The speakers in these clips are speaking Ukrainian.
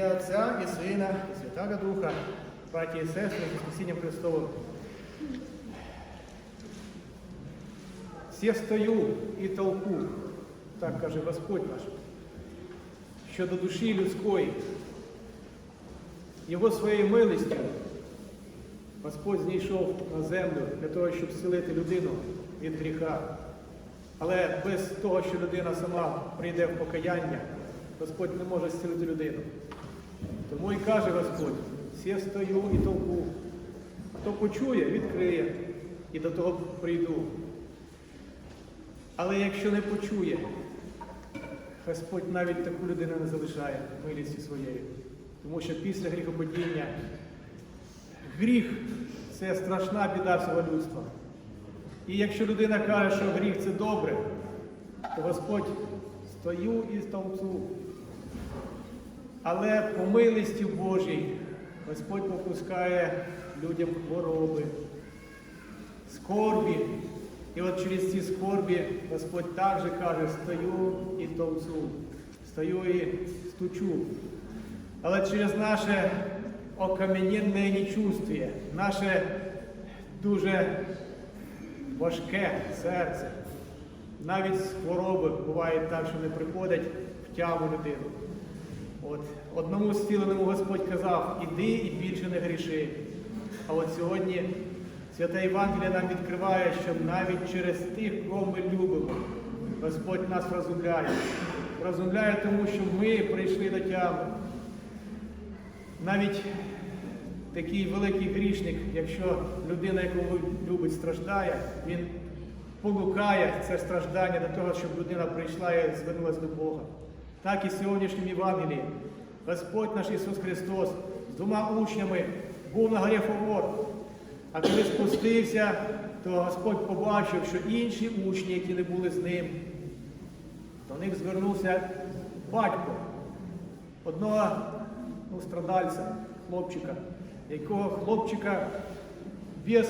ім'я Отця і Сина, і Святого Духа, браті і сестри, з Воскресінням Христовим. Все стою і толку, так каже Господь наш, щодо душі людської. Його своєю милістю Господь зійшов на землю для того, щоб зцілити людину від гріха. Але без того, що людина сама прийде в покаяння, Господь не може зцілити людину. Тому і каже Господь, всі стою і толку. Хто почує, відкриє і до того прийду. Але якщо не почує, Господь навіть таку людину не залишає милістю своєю. Тому що після гріхопадіння гріх це страшна біда всього людства. І якщо людина каже, що гріх це добре, то Господь стою і стовцу. Але по милості Божій Господь попускає людям хвороби, скорбі. І от через ці скорбі Господь також каже, стою і товцу, стою і стучу. Але через наше окаменінне нечувствие, наше дуже важке серце, навіть з хвороби буває так, що не приходить в тяму людину. От одному зціленому Господь казав, іди і більше не гріши. А от сьогодні Свята Євангелія нам відкриває, що навіть через тих, кого ми любимо, Господь нас розумляє. Розумляє тому, що ми прийшли до тями. Навіть такий великий грішник, якщо людина, яку любить, страждає, він понукає це страждання до того, щоб людина прийшла і звернулася до Бога. Так і в сьогоднішньому Євангелії Господь наш Ісус Христос з двома учнями був на горі Фавор. А коли спустився, то Господь побачив, що інші учні, які не були з ним, до них звернувся батько одного ну, страдальця, хлопчика, якого хлопчика біс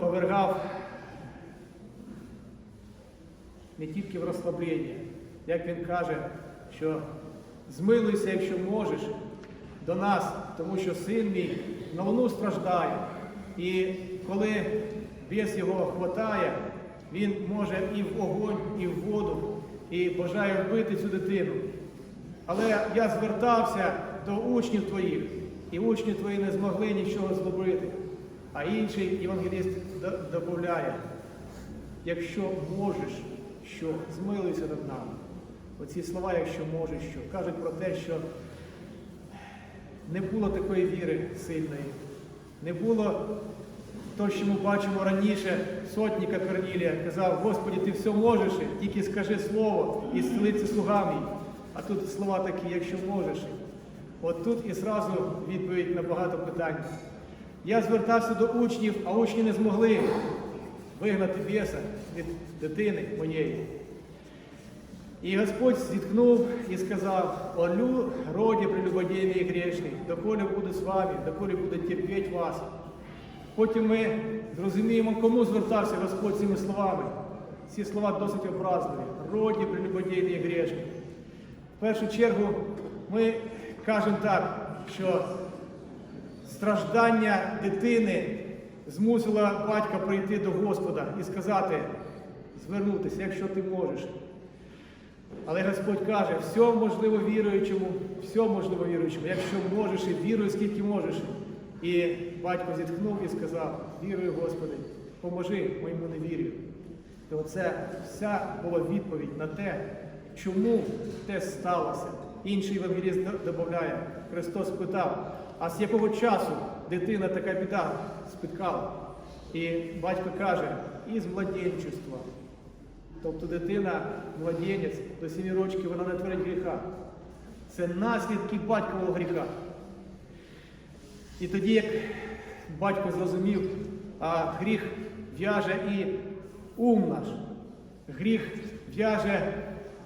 повергав не тільки в розслаблення, як він каже, що змилуйся, якщо можеш, до нас, тому що син мій на луну страждає. І коли біс його хватає, він може і в огонь, і в воду, і бажає вбити цю дитину. Але я звертався до учнів твоїх, і учні твої не змогли нічого зробити. А інший євангеліст додає, якщо можеш, що змилуйся над нами. Оці слова, якщо можеш, що кажуть про те, що не було такої віри сильної, не було того, що ми бачимо раніше, сотніка Корнілія казав, Господі, ти все можеш, тільки скажи слово і зцілиться слугами. А тут слова такі, якщо можеш. От тут і зразу відповідь на багато питань. Я звертався до учнів, а учні не змогли вигнати біса від дитини моєї. І Господь зіткнув і сказав, Олю, роді прелюбодійний грішний, доколі буду з вами, доколі буде терпіти вас. Потім ми зрозуміємо, кому звертався Господь цими словами. Ці слова досить образливі. Роді прелюбодійний грішний. В першу чергу ми кажемо так, що страждання дитини змусило батька прийти до Господа і сказати, звернутися, якщо ти можеш. Але Господь каже, все можливо віруючому, все можливо віруючому, якщо можеш і віруй, скільки можеш. І батько зітхнув і сказав, вірую, Господи, поможи моєму невір'ю. І оце вся була відповідь на те, чому те сталося. Інший евангеліст додає, Христос питав, а з якого часу дитина така біда спіткала? І батько каже, із младенчества. Тобто дитина, младенець, до 7 років вона не творить гріха. Це наслідки батькового гріха. І тоді, як батько зрозумів, а гріх в'яже і ум наш, гріх в'яже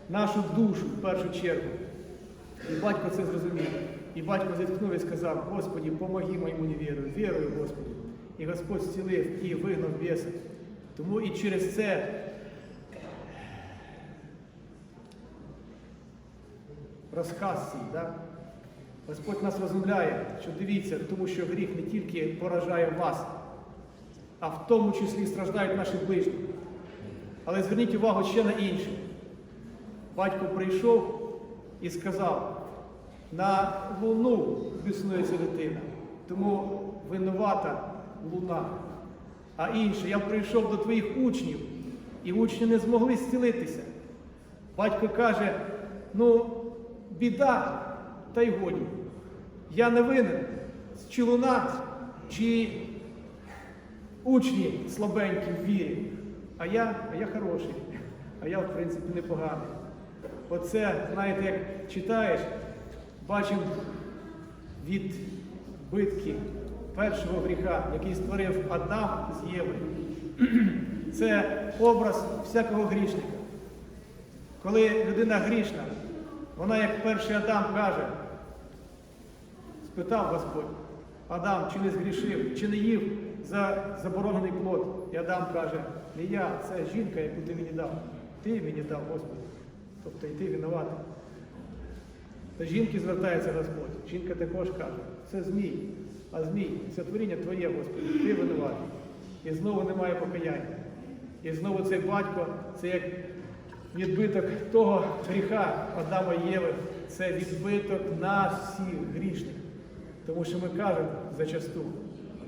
нашу душу в першу чергу. І батько це зрозумів. І батько зіткнув і сказав, Господі, помоги моєму невірою, вірую, Господи. І Господь зцілив і вигнав біса. Тому і через це розказ цей, да? Господь нас розумляє, що дивіться, тому що гріх не тільки поражає вас, а в тому числі страждають наші ближні. Але зверніть увагу ще на інше. Батько прийшов і сказав, на луну біснується дитина, тому винувата луна. А інше, я прийшов до твоїх учнів, і учні не змогли зцілитися. Батько каже, ну, біда, та й годі. Я не винен, чи луна, чи учні слабенькі в вірі. А я, а я хороший, а я, в принципі, непоганий. Оце, знаєте, як читаєш, бачив відбитки першого гріха, який створив Адам з Євою. Це образ всякого грішника. Коли людина грішна, вона, як перший Адам каже, спитав Господь, Адам, чи не згрішив, чи не їв за заборонений плод? І Адам каже, не я, це жінка, яку ти мені дав. Ти мені дав, Господи. Тобто і ти винуватий. До жінки звертається Господь. Жінка також каже, це змій, а змій це творіння твоє, Господи, ти винуватий. І знову немає покаяння. І знову цей батько, це як відбиток того гріха Адама Єви, це відбиток нас всіх грішних. Тому що ми кажемо зачасту,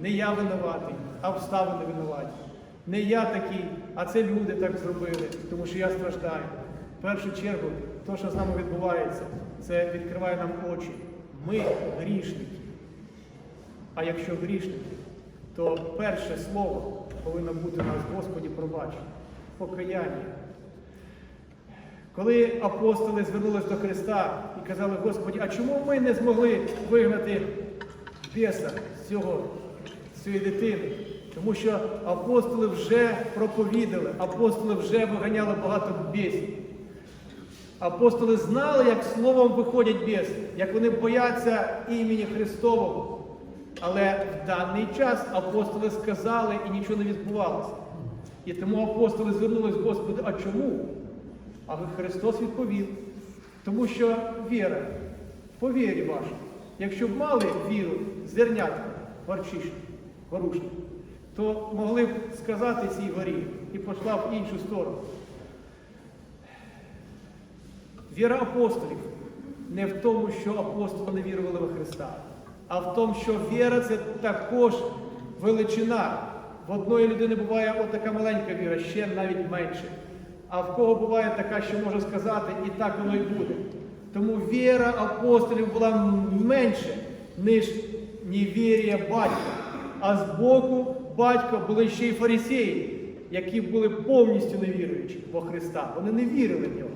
не я винуватий, а обставини винуваті. Не я такий, а це люди так зробили, тому що я страждаю. В першу чергу, те, що з нами відбувається, це відкриває нам очі. Ми грішники. А якщо грішники, то перше слово повинно бути у нас, Господі, пробач, покаяння. Коли апостоли звернулись до Христа і казали, Господі, а чому ми не змогли вигнати біса з цього, цієї дитини? Тому що апостоли вже проповідали, апостоли вже виганяли багато бісів. Апостоли знали, як словом виходять біси, як вони бояться імені Христового. Але в даний час апостоли сказали і нічого не відбувалося. І тому апостоли звернулись, Господи, а чому? А Христос відповів, тому що віра, по вірі вашій, якщо б мали віру зернятка горчишну, горушну, то могли б сказати цій горі і пішла в іншу сторону. Віра апостолів не в тому, що апостоли не вірували во Христа, а в тому, що віра це також величина. В одної людини буває отака маленька віра, ще навіть менше. А в кого буває така, що може сказати, і так воно і буде. Тому віра апостолів була менше, ніж невір'я батька. А з боку батька були ще й фарисеї, які були повністю невіруючі во Христа. Вони не вірили в нього.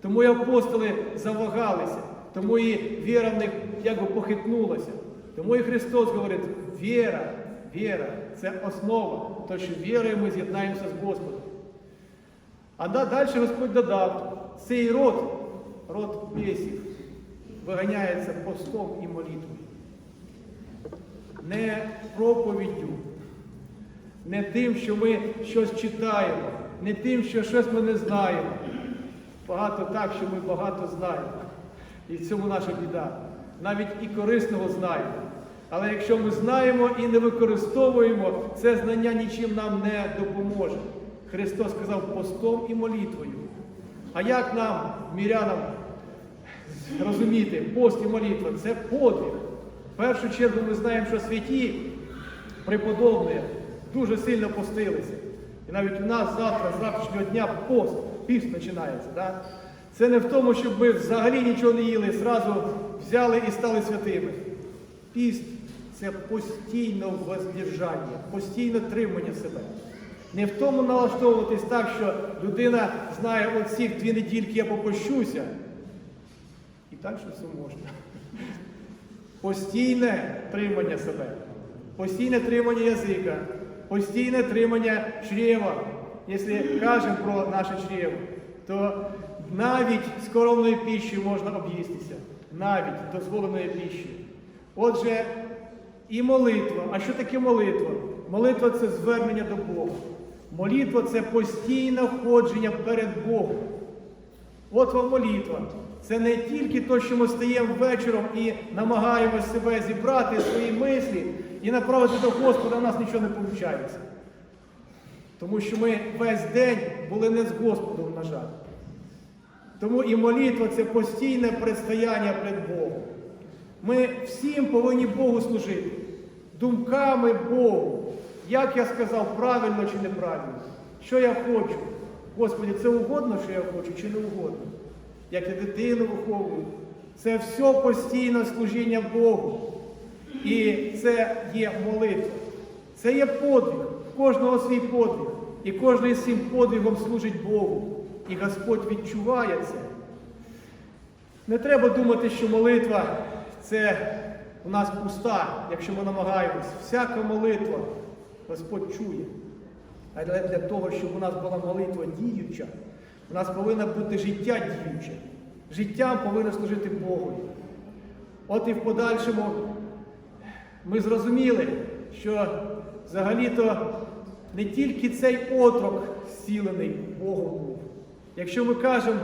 Тому і апостоли завагалися, тому і віра в них якби похитнулася. Тому і Христос говорить, віра, віра це основа, то що вірою ми з'єднаємося з Господом. А да- далі Господь додав, цей род, род бісів, виганяється постом і молитвою. Не проповіддю, не тим, що ми щось читаємо, не тим, що щось ми не знаємо. Багато так, що ми багато знаємо. І в цьому наша біда. Навіть і корисного знаємо. Але якщо ми знаємо і не використовуємо, це знання нічим нам не допоможе. Христос сказав постом і молитвою. А як нам, мірянам, розуміти, пост і молитва це подвиг. В першу чергу ми знаємо, що святі преподобні дуже сильно постилися. І навіть у нас завтра, з завтрашнього дня пост, піст починається. Да? Це не в тому, щоб ми взагалі нічого не їли, зразу взяли і стали святими. Піст це постійне воздержання, постійне тримання себе. Не в тому налаштовуватись так, що людина знає оці дві недільки я попощуся. І так що все можна. Постійне тримання себе, постійне тримання язика, постійне тримання чрева. Якщо кажемо про наше чрево, то навіть скоромною пішою можна об'їстися, навіть дозволеною пішою. Отже, і молитва. А що таке молитва? Молитва це звернення до Бога. Молитва це постійне входження перед Богом. От вам молитва. Це не тільки те, що ми стаємо вечором і намагаємось себе зібрати, свої мислі і направити до Господа, у нас нічого не виходить. Тому що ми весь день були не з Господом, на жаль. Тому і молитва це постійне предстояння перед Богом. Ми всім повинні Богу служити, думками Богу. Як я сказав, правильно чи неправильно, що я хочу. Господи, це угодно, що я хочу, чи не угодно? Як я дитину виховую. Це все постійне служіння Богу. І це є молитва. Це є подвиг. Кожного свій подвиг. І кожен з цим подвигом служить Богу. І Господь відчуває це. Не треба думати, що молитва це у нас пуста, якщо ми намагаємось. Всяка молитва Господь чує. Але для того, щоб у нас була молитва діюча, у нас повинно бути життя діюче. Життям повинно служити Богу. От і в подальшому ми зрозуміли, що взагалі-то не тільки цей отрок зцілений Богом був. Якщо ми кажемо,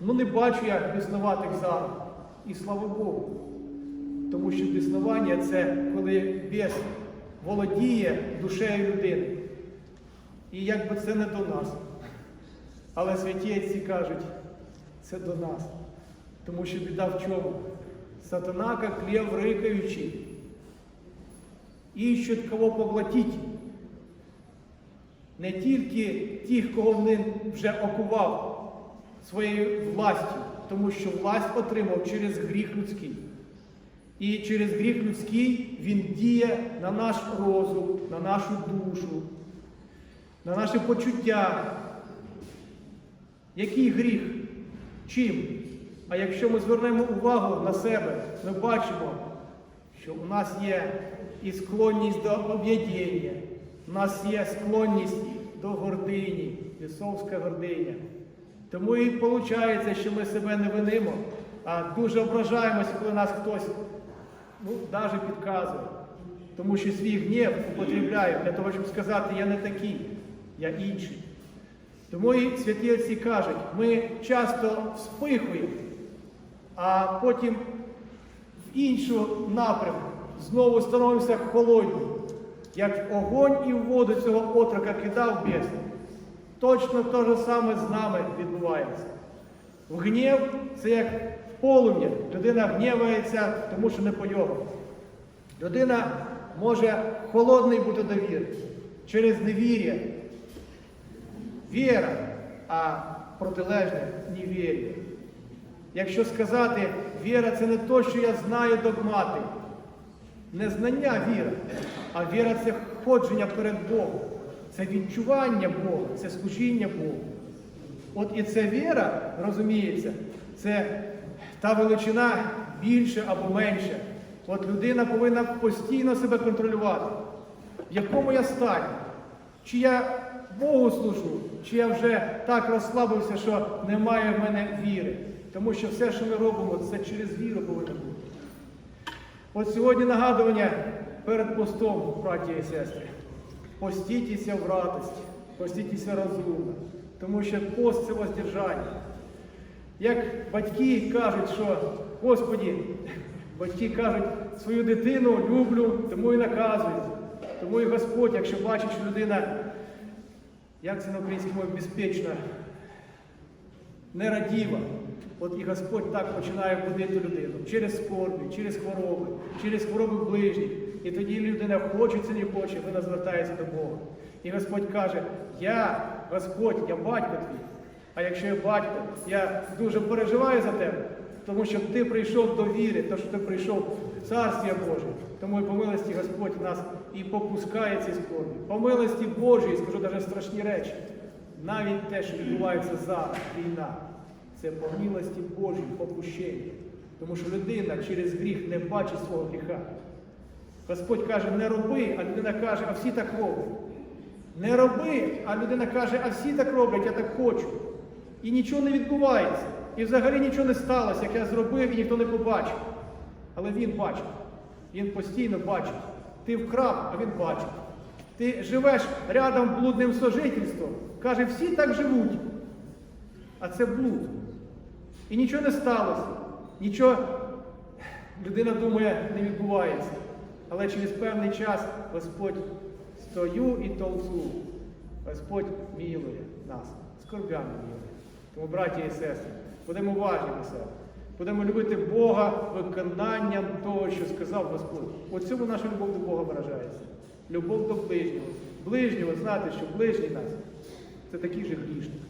ну не бачу я біснуватих зараз, і слава Богу. Тому що біснування це коли біс володіє душею людини. І якби це не до нас. Але святі отці кажуть, це до нас. Тому що біда в чому? Сатана, як лев рикаючий, іщуть кого поглотить. Не тільки тих, кого він вже окував своєю властю, тому що власть отримав через гріх людський. І через гріх людський він діє на наш розум, на нашу душу, на наші почуття. Який гріх? Чим? А якщо ми звернемо увагу на себе, ми бачимо, що у нас є і склонність до об'єднання, у нас є склонність до гордині, лісовська гординя. Тому і виходить, що ми себе не винимо, а дуже ображаємося, коли нас хтось ну, навіть підказує. Тому що свій гнів употребляю для того, щоб сказати, я не такий, я інший. Тому і святі отці кажуть, ми часто вспихуємо, а потім в іншу напрямку знову становимося холодні, як огонь і в воду цього отрока кидав бісний. Точно те ж саме з нами відбувається. Гнів це як полум'я. Людина гнівається, тому що не по його. Людина може холодний бути до віри через невір'я. Віра, а протилежне невір'я. Якщо сказати, віра це не то, що я знаю догмати, не знання віра, а віра це ходження перед Богом, це відчування Бога, це служіння Богу. От і ця віра, розуміється, це та величина більше або менше. От людина повинна постійно себе контролювати. В якому я стані? Чи я Богу служу, чи я вже так розслабився, що немає в мене віри. Тому що все, що ми робимо, це через віру повинно бути. От сьогодні нагадування перед постом, браті і сестри. Постітіся в радості, постітіся розумно, тому що пост це воздержання. Як батьки кажуть, що Господі, батьки кажуть, свою дитину люблю, тому і наказують. Тому і Господь, якщо бачить, що людина, як це на українській мові, безпечна, нерадіва, от і Господь так починає будити людину через скорбі, через хвороби, через хвороби ближніх. І тоді людина хоче чи не хоче, вона звертається до Бога. І Господь каже, я, Господь, я батько твій. А якщо я батько, я дуже переживаю за тебе, тому що ти прийшов до віри, то що ти прийшов в Царствія Боже. Тому і по милості Господь нас і попускає ці скорбі. По милості Божій, скажу навіть страшні речі. Навіть те, що відбувається зараз, війна, це по милості Божій попущення. Тому що людина через гріх не бачить свого гріха. Господь каже, не роби, а людина каже, а всі так роблять. Не роби, а людина каже, а всі так роблять, я так хочу. І нічого не відбувається. І взагалі нічого не сталося, як я зробив, і ніхто не побачив. Але він бачить. Він постійно бачить. Ти вкрав, а він бачить. Ти живеш рядом блудним сожительством. Каже, всі так живуть. А це блуд. І нічого не сталося. Нічого, людина думає, не відбувається. Але через певний час Господь стою і толцу. Господь милує нас, скорбями милує. Тому, браті і сестри, будемо уважні до себе. Будемо любити Бога виконанням того, що сказав Господь. У цьому наша любов до Бога виражається. Любов до ближнього. Ближнього, знати, що ближній нас це такий же грішник.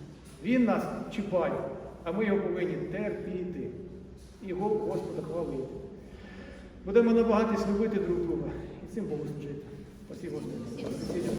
Він нас чіпає, а ми його повинні терпіти. І його Господа хвалити. Будемо намагатись любити друг друга і цим Богу служити. Спасибо.